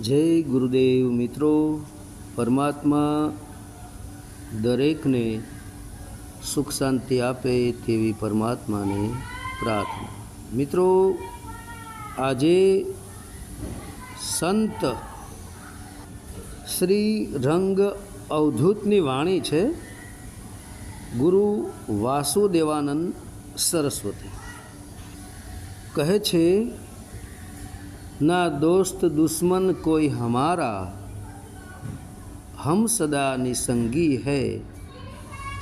જય ગુરુદેવ મિત્રો, પરમાત્મા દરેકને સુખ શાંતિ આપે તેવી પરમાત્માને પ્રાર્થના. મિત્રો, આજે સંત શ્રી રંગ અવધૂતની વાણી છે, ગુરુ વાસુદેવાનંદ સરસ્વતી. કહે છે ना दोस्त दुश्मन कोई हमारा हम सदा निसंगी है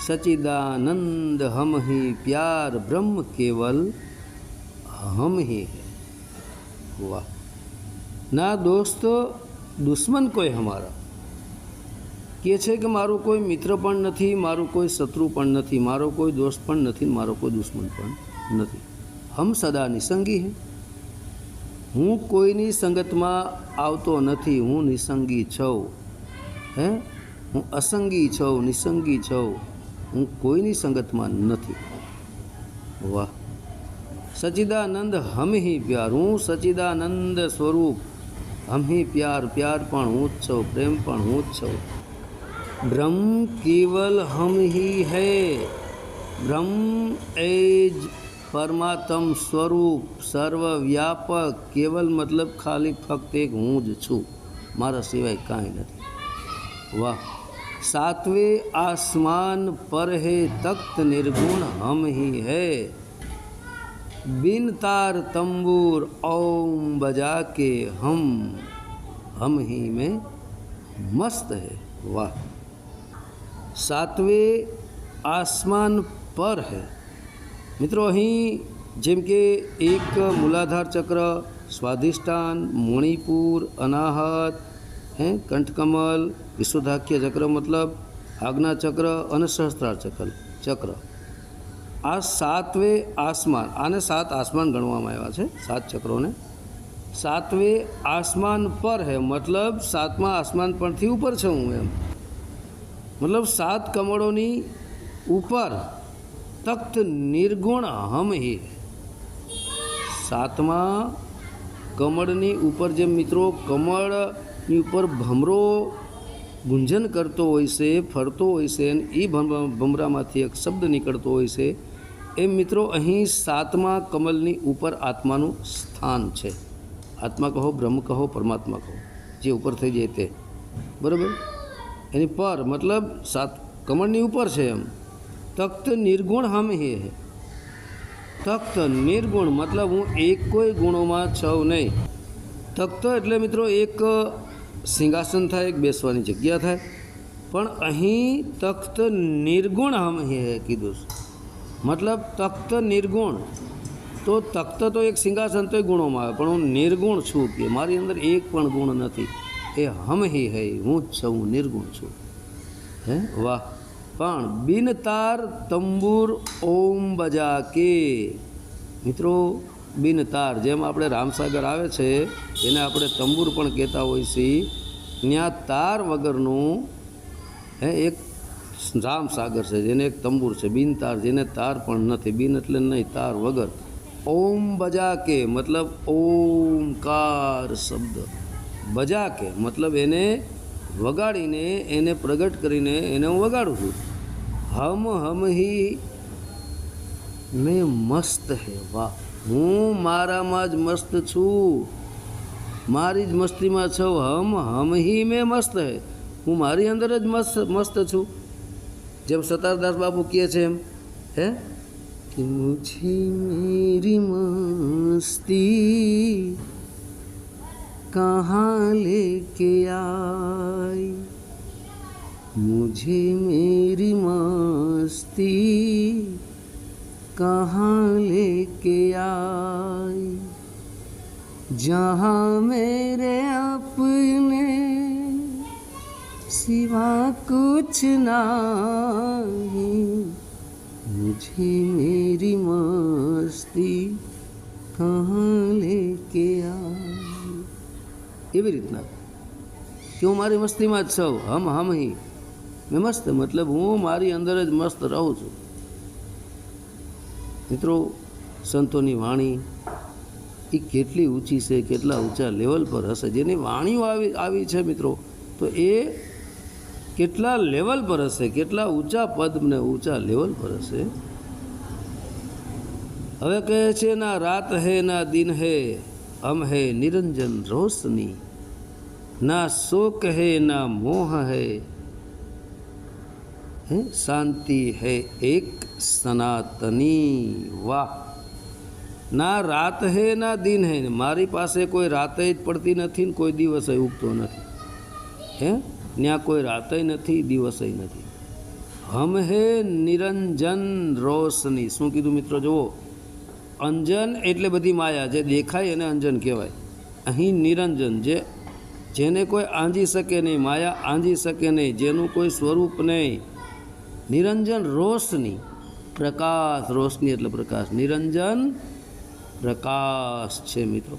सचिदानंद हम ही प्यार ब्रह्म केवल हम ही है वाह ના દોસ્ત દુશ્મન કોઈ હમારા કહે છે કે મારું કોઈ મિત્ર પણ નથી મારું કોઈ શત્રુ પણ નથી મારો કોઈ દોસ્ત પણ નથી મારો કોઈ દુશ્મન પણ નથી હમ સદા નિસંગી હે હું કોઈની સંગતમાં આવતો નથી, હું નિસંગી છું. હે? હું અસંગી છું, નિસંગી છું. હું કોઈની સંગતમાં નથી. વાહ. સચિદાનંદ હમહી પ્યાર, હું સચિદાનંદ સ્વરૂપ. હમહી પ્યાર પ્યાર પણ હું જ છું, પ્રેમ પણ હું જ છું. બ્રહ્મ કેવલ હમ હી. બ્રહ્મ એ જ પરમાત્મ સ્વરૂપ સર્વવ્યાપક કેવલ મતલબ ખાલી ફક્ત એક હું જ છું મારા સિવાય કાંઈ નથી વાહ સાતવે આસમાન પર હે તખ્ત નિર્ગુણ હમ હી હૈ बिन तार तंबूर ओम बजा के हम हम ही में मस्त है वाह સાતવે આસમાન પર હૈ મિત્રો, અહીં જેમ કે એક મૂલાધાર ચક્ર, સ્વાધિષ્ઠાન, મણિપુર, અનાહત, હે, કંઠકમલ વિશુદ્ધાખ્ય ચક્ર મતલબ આજ્ઞા ચક્ર અને સહસ્ત્રાર ચક્ર ચક્ર. આ સાતવે આસમાન, આને સાત આસમાન ગણવામાં આવ્યા છે, સાત ચક્રોને. સાતવે આસમાન પર હે, મતલબ સાતમા આસમાન પરથી ઉપર છું હું એમ. મતલબ સાત કમળોની ઉપર તખ્ત નિર્ગુણ અહમહી સાતમા કમળની ઉપર જે મિત્રો કમળની ઉપર ભમરો ગુંજન કરતો હોય છે, ફરતો હોય છે અને એ ભમરામાંથી એક શબ્દ નીકળતો હોય છે એ મિત્રો અહીં સાતમા કમલની ઉપર આત્માનું સ્થાન છે. આત્મા કહો, બ્રહ્મ કહો, પરમાત્મા કહો, જે ઉપર થઈ જાય તે. બરાબર? એની પર, મતલબ સાત, કમળની ઉપર છે એમ. તખ્ત નિર્ગુણ હમ હે હે. તખ્ત નિર્ગુણ મતલબ હું એક કોઈ ગુણોમાં છું નહીં. તખ્ત એટલે મિત્રો એક સિંહાસન થાય, એક બેસવાની જગ્યા થાય. પણ અહીં તખ્ત નિર્ગુણ હમ હે કીધું. મતલબ તખ્ત નિર્ગુણ. તો તખ્ત તો એક સિંહાસન તો ગુણોમાં આવે, પણ હું નિર્ગુણ છું કે મારી અંદર એક પણ ગુણ નથી. એ હમ હી હૈ, હું જ છું નિર્ગુણ છું. હે? વાહ. પણ બિન તાર તંબુર ઓમ બજા કે મિત્રો બિન તાર જેમ આપણે રામસાગર આવે છે, એને આપણે તંબુર પણ કહેતા હોઈએ છીએ. ત્યાં તાર વગરનું, હે, એક રામસાગર છે, જેને એક તંબુર છે. બિન તાર જેને તાર પણ નથી. બિન એટલે નહીં, તાર વગર. ઓમ બજા કે મતલબ ઓમકાર શબ્દ. બજા કે મતલબ એને વગાડીને, એને પ્રગટ કરીને એને હું વગાડું છું. હમ હમ હી મેં મસ્ત હે વાહ હું મારામાં જ મસ્ત છું મારી જ મસ્તીમાં છું હમ હમ હી મેં મસ્ત હે હું મારી અંદર જ મસ્ત મસ્ત છું જેમ સતારદાસ બાપુ કહે છે એમ હે કે મુછી મેરી મસ્તી કહા લે કે આઈ मुझे मेरी मस्ती कहाँ लेके आई? जहाँ मेरे अपने सिवा कुछ नहीं। मुझे मेरी मस्ती कहाँ लेके आई? ये भी इतना क्यों हमारी मस्ती मत सब हम हम ही। મસ્ત, મતલબ હું મારી અંદર જ મસ્ત રહું છું. મિત્રો, સંતોની વાણી એ કેટલી ઊંચી છે, કેટલા ઊંચા લેવલ પર હશે. જેની વાણીઓ આવી આવી છે મિત્રો, તો એ કેટલા લેવલ પર હશે, કેટલા ઊંચા પદ ને ઊંચા લેવલ પર હશે? હવે કહે છે, ના રાત હે, ના દિન હે અમ હે નિરંજન રોશની. ના શોક હે, ના મોહ હે હે શાંતિ હે એક સનાતની વાહ ના રાત હે ના દિન હે મારી પાસે કોઈ રાતે જ પડતી નથી ને કોઈ દિવસે ઉગતો નથી હે ત્યાં કોઈ રાતે નથી દિવસે નથી હમ હે નિરંજન રોશની શું કીધું મિત્રો, જુઓ। અંજન એટલે બધી માયા, જે દેખાય એને અંજન કહેવાય। અહીં નિરંજન, જે જેને કોઈ આંજી શકે નહીં, માયા આંજી શકે નહીં, જેનું કોઈ સ્વરૂપ નહીં નિરંજન રોશની. પ્રકાશ રોશની એટલે પ્રકાશ. નિરંજન પ્રકાશ છે મિત્રો.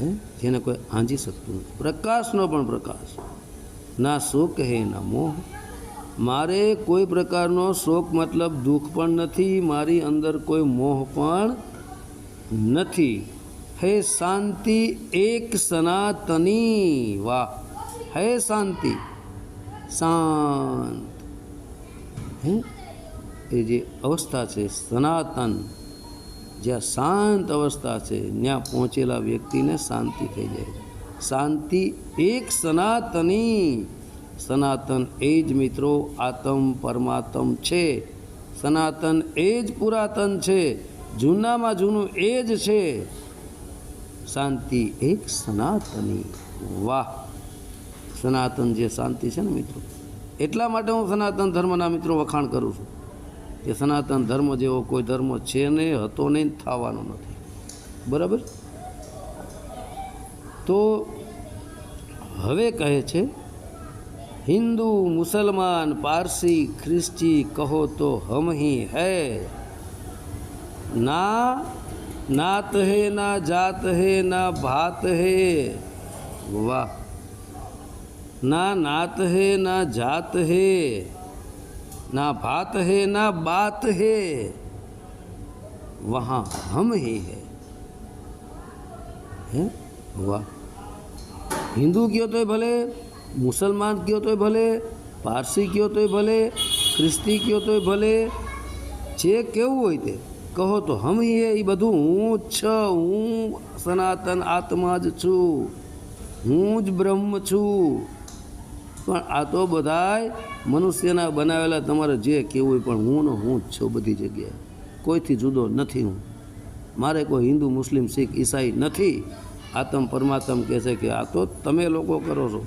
હે? જેને કોઈ આંજી શકતું નથી. પ્રકાશનો પણ પ્રકાશ. ના શોક હે, ના મોહ. મારે કોઈ પ્રકારનો શોક મતલબ દુઃખ પણ નથી. મારી અંદર કોઈ મોહ પણ નથી. હે શાંતિ, એક સનાતની વાહ. હે શાંતિ. શાંત. હે એ જે અવસ્થા છે, સનાતન, જ્યાં શાંત અવસ્થા છે, ત્યાં પહોંચેલા વ્યક્તિને શાંતિ થઈ જાય છે. શાંતિ એક સનાતની. સનાતન એ જ મિત્રો આત્મ પરમાત્મ છે. સનાતન એ જ પુરાતન છે. જૂનામાં જૂનું એ જ છે. શાંતિ એક સનાતની. વાહ! સનાતન જે શાંતિ છે ને મિત્રો? એટલા માટે હું સનાતન ધર્મના મિત્રો વખાણ કરું છું કે સનાતન ધર્મ જેવો કોઈ ધર્મ છે નહીં, હતો નહીં થવાનો નથી. બરાબર? તો હવે કહે છે, હિન્દુ, મુસલમાન, પારસી, ખ્રિસ્તી કહો તો હમ હી હૈ. ના નાત હે, ના જાત હે, ના ભાત હે. વાહ. ना नात है ना जात है ना भात है ना बात है वहाँ हम ही है हैं वाह हिंदू क्यों तो भले મુસલમાન કયો તોય ભલે પારસી કયો તોય ભલે ખ્રિસ્તી કયો તોય ભલે જે કેવું હોય તે કહો તો હમ એ એ બધું હું જ છ હું સનાતન આત્મા જ છું હું જ બ્રહ્મ છું પણ આ તો બધાય મનુષ્યના બનાવેલા તમારે જે કહેવું હોય પણ હું ને હું જ છું બધી જગ્યાએ. કોઈથી જુદો નથી હું. મારે કોઈ હિન્દુ, મુસ્લિમ, શીખ, ઈસાઈ નથી. આત્મ પરમાત્મ કહે છે કે આ તો તમે લોકો કરો છો.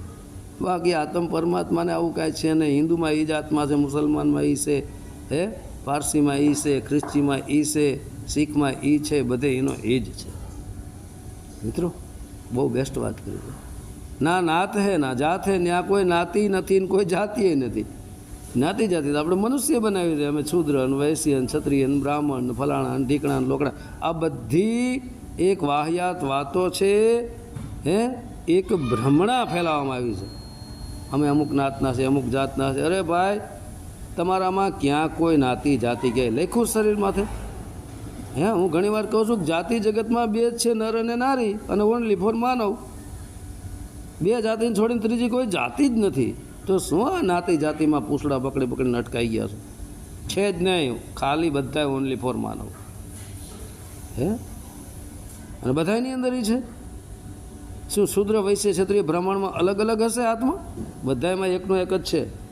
બાકી આત્મ પરમાત્માને આવું કાંઈ છે નહીં. હિન્દુમાં એ જ આત્મા છે, મુસલમાનમાં એ છે, હે? પારસીમાં એ છે, ખ્રિસ્તીમાં એ છે, શીખમાં એ છે, બધે એનો એ જ છે. મિત્રો, બહુ બેસ્ટ વાત કરી ના નાત હે, ના જાત હે ત્યાં કોઈ નાતી નથી ને કોઈ જાતિય નથી. નાતી જાતિ આપણે મનુષ્ય બનાવી છે. અમે શુદ્ર ને વૈશ્ય ને ક્ષત્રિય બ્રાહ્મણ ફલાણા ઢીકણા લોકડા. આ બધી એક વાહિયાત વાતો છે, હે? એક ભ્રમણા ફેલાવવામાં આવી છે. અમે અમુક નાતના છે, અમુક જાતના છે. અરે ભાઈ, તમારામાં ક્યાં કોઈ નાતી જાતિ ક્યાંય લખ્યું શરીર માથે? હે, હું ઘણીવાર કહું છું કે જાતિ જગતમાં બે જ છે, નર અને નારી, અને ઓનલી ફોર માનવ. બે જાતિને છોડીને ત્રીજી કોઈ જાતિ જ નથી. તો શું આ નાતી જાતિમાં પૂછડા પકડી પકડીને અટકાઈ ગયા છો? છે જ નહીં. ખાલી બધા ઓનલી ફોર માનવ. હે? અને બધાની અંદર એ છે? શું શુદ્ર વૈશ્ય ક્ષત્રિય બ્રાહ્મણમાં અલગ અલગ હશે આત્મા? બધામાં એકનો એક જ છે.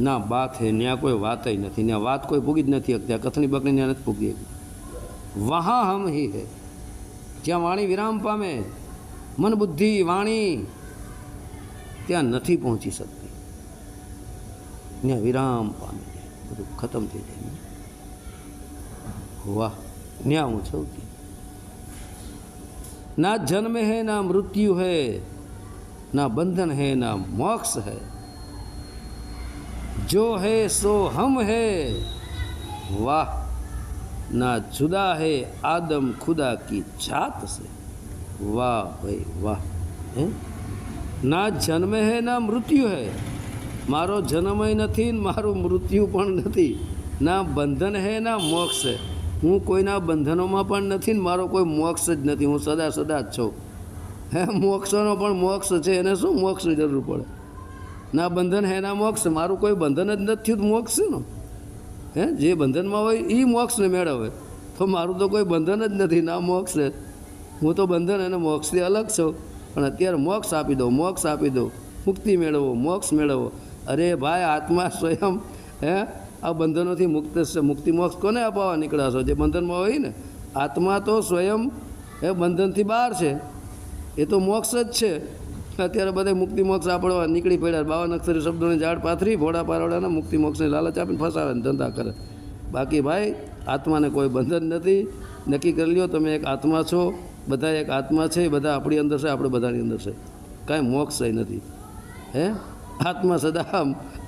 ના, બાત હે. ત્યાં કોઈ વાતય નથી. ત્યાં વાત કોઈ પૂગી જ નથી શકતી કથની બકણી ત્યાં નથી વહા વહાં હમ હી હે. જ્યાં વાણી વિરામ પામે મન બુદ્ધિ વાણી ત્યાં નથી પહોંચી શકતી ત્યાં વિરામ પામે બધું ખતમ થઈ જાય વાહ ત્યાં હું છું ત્યાં ना जन्म है ना मृत्यु है ना बंधन है ना मोक्ष है जो है सो हम है वाह ना जुदा है आदम खुदा की जात से વાહ ભાઈ, વાહ. હે? ના જન્મ હે, ના મૃત્યુ હે. મારો જન્મય નથી મારું મૃત્યુ પણ નથી. ના બંધન હે, ના મોક્ષ હે. હું કોઈના બંધનોમાં પણ નથી ને મારો કોઈ મોક્ષ જ નથી. હું સદા સદા જ છું. હે, મોક્ષનો પણ મોક્ષ છે, એને શું મોક્ષની જરૂર પડે? ના બંધન હે, ના મોક્ષ. મારું કોઈ બંધન જ નથી મોક્ષ ને હે, જે બંધનમાં હોય એ મોક્ષને મેળવે. તો મારું તો કોઈ બંધન જ નથી. ના મોક્ષ હું તો બંધન અને મોક્ષથી અલગ છું. પણ અત્યારે મોક્ષ આપી દો મોક્ષ આપી દો મુક્તિ મેળવો, મોક્ષ મેળવો. અરે ભાઈ, આત્મા સ્વયં, હે? આ બંધનોથી મુક્ત છે મુક્તિ મોક્ષ કોને અપાવવા નીકળ્યા છો? જે બંધનમાં હોય ને, આત્મા તો સ્વયં એ બંધનથી બહાર છે. એ તો મોક્ષ જ છે. અત્યારે બધા મુક્તિ મોક્ષ આપણવા નીકળી પડ્યા. બાવન અક્ષરી શબ્દોની ઝાડ પાથરી, ભોળા પારોડાના મુક્તિ મોક્ષની લાલચ આપીને ફસાવે ને ધંધા કરે. બાકી ભાઈ, આત્માને કોઈ બંધન નથી. નક્કી કરી લ્યો, તમે એક આત્મા છો. બધા એક આત્મા છે બધા આપણી અંદર છે, આપણે બધાની અંદર છે. કાંઈ મોક્ષ નથી. હે? આત્મા સદા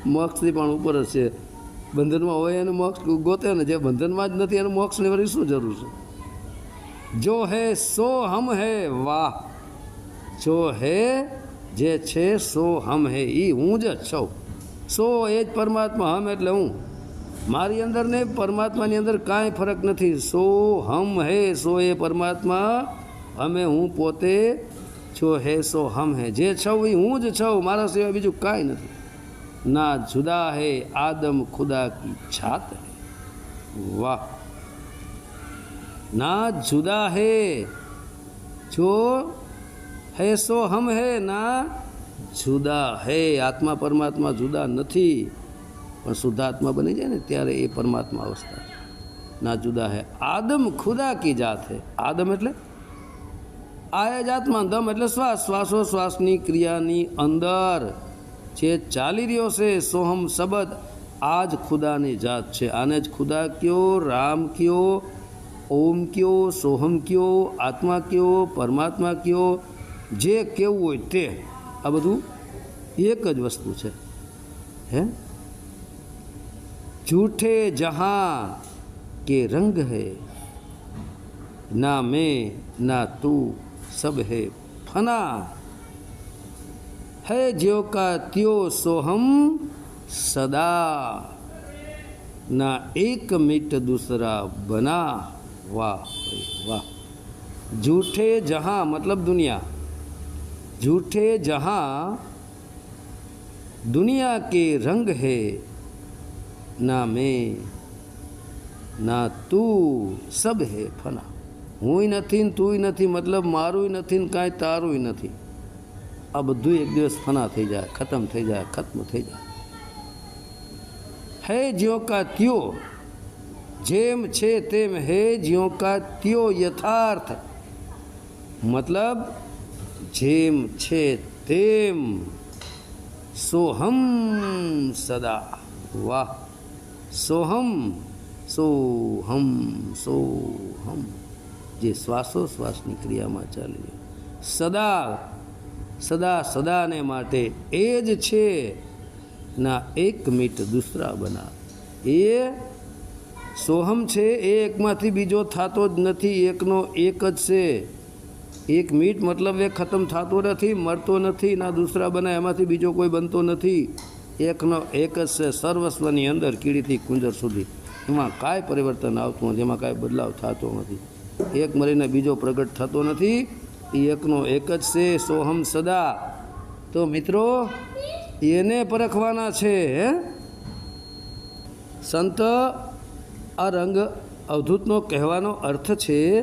મોક્ષથી પણ ઉપર જ છે. બંધનમાં હોય એને મોક્ષ ગોતે ને, જે બંધનમાં જ નથી એને મોક્ષની લેવાની શું જરૂર છે? જો હે, સો હમ હે, વાહ. જો હે, જે છે, સો હમ હે એ હું જ છું. સો એ જ પરમાત્મા હમ એટલે હું. મારી અંદર ને પરમાત્માની અંદર કાંઈ ફરક નથી. સો હમ હે, સો એ પરમાત્મા અમે હું પોતે છો હે સો હમ હે જે છું એ હું જ છું મારા સિવાય બીજું કાંઈ નથી। ના જુદા હે, આદમ ખુદા કી છાત હે। વાહ! ના જુદા હે જો હે સો હમ હે, ના જુદા હે। આત્મા પરમાત્મા જુદા નથી, પણ શુદ્ધાત્મા બની જાય ને ત્યારે એ પરમાત્મા અવસ્થા ના જુદા હે, આદમ ખુદા કી જાત હે। આદમ એટલે આયાજાતમાં દમ એટલે શ્વાસ શ્વાસોશ્વાસની ક્રિયાની અંદર જે ચાલી રહ્યો છે સોહમ શબ્દ આ જ ખુદાની જાત છે આને જ ખુદા કયો રામ કયો ઓમ કયો સોહમ કયો આત્મા કયો પરમાત્મા કયો જે કેવું હોય તે આ બધું એક જ વસ્તુ છે હે જૂઠે જહાં કે રંગ હૈ ના મેં ના તું सब है फना। है ज्यो का त्यो सोहम सदा। ना एक मिट दूसरा बना। वाह वाह। झूठे जहाँ मतलब दुनिया। झूठे जहाँ दुनिया के रंग है, ना मैं, ना तू, सब है फना। હુંય નથી ને તુંય નથી, મતલબ મારુંય નથી ને કાંઈ, તારુંય નથી. આ બધું એક દિવસ ફના થઈ જાય, ખતમ થઈ જાય, ખત્મ થઈ જાય. હે જ્યો કા ત્યો, જેમ છે તેમ હે જ્યો કા ત્યો યથાર્થ. મતલબ, જેમ છે તેમ સોહમ સદા. વાહ. સોહમ સોહમ સોહમ. જે શ્વાસોશ્વાસની ક્રિયામાં ચાલી સદા સદા, સદાને માટે એ જ છે ના એક મીટ દૂસરા બના એ સોહમ છે, એ એકમાંથી બીજો થતો જ નથી, એકનો એક જ છે. એક મીટ મતલબ એ ખતમ થતો નથી, મરતો નથી, ના દૂસરા બના એમાંથી બીજો કોઈ બનતો નથી. એકનો એક જ છે, સર્વસ્વની અંદર કીડીથી કુંજર સુધી. એમાં કાંઈ પરિવર્તન આવતું નથી, એમાં કાંઈ બદલાવ થતો નથી. એક મળીને બીજો પ્રગટ થતો નથી. એ એકનો એક જ છે સોહમ સદા. તો મિત્રો, એને પરખવાના છે, હે? સંત, આ રંગ અવધૂતનો કહેવાનો અર્થ છે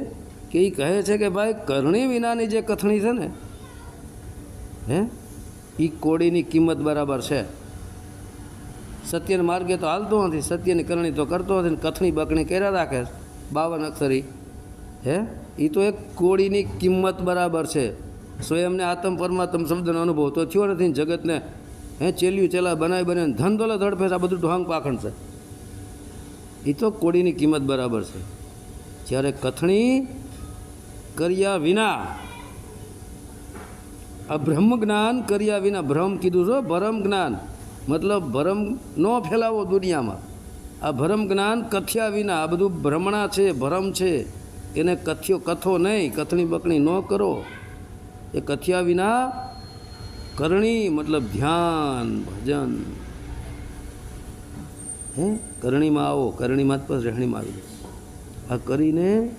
કે એ કહે છે કે ભાઈ, કરણી વિનાની જે કથણી છે ને, હે? એ કોડીની કિંમત બરાબર છે. સત્યના માર્ગે તો હાલતો નથી, સત્યની કરણી તો કરતો નથી કથણી બકણી કર્યા રાખે બાવન અક્ષરી. હે? એ તો એક કોળીની કિંમત બરાબર છે. સ્વયંને આત્મ પરમાત્મ શબ્દનો અનુભવ તો થયો નથી જગતને, હે, ચેલ્યું ચેલા બનાવી બને ધન દોલત હડફે આ બધું ઢોંગ પાખણ છે. એ તો કોળીની કિંમત બરાબર છે. જ્યારે કથણી કર્યા વિના, આ બ્રહ્મ જ્ઞાન કર્યા વિના ભ્રમ કીધું છો, ભરમ જ્ઞાન, મતલબ ભરમ ન ફેલાવો દુનિયામાં. આ ભરમ જ્ઞાન કથ્યા વિના, આ બધું ભ્રમણા છે, ભરમ છે. એને કથ્યો કથો નહીં કથણી બકણી ન કરો. એ કથ્યા વિના કરણી મતલબ ધ્યાન, ભજન. હે? કરણીમાં આવો, કરણીમાં જ પણ રહેણીમાં આવી જાય આ કરીને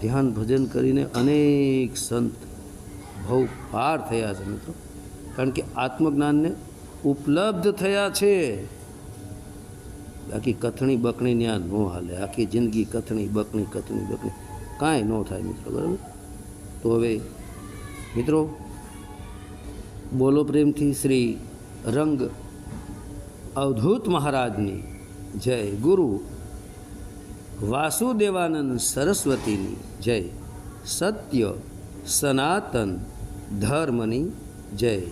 ધ્યાન, ભજન કરીને અનેક સંત ભવ પાર થયા છે મિત્રો. કારણ કે આત્મજ્ઞાનને ઉપલબ્ધ થયા છે. બાકી કથણી બકણી ત્યાં ન હાલે. આખી જિંદગી કથણી બકણી કથણી બકણી. કાંઈ ન થાય મિત્રો, બરાબર? તો હવે મિત્રો, બોલો પ્રેમથી શ્રી રંગ અવધૂત મહારાજની જય ગુરુ. વાસુદેવાનંદ સરસ્વતીની જય. સત્ય સનાતન ધર્મની જય.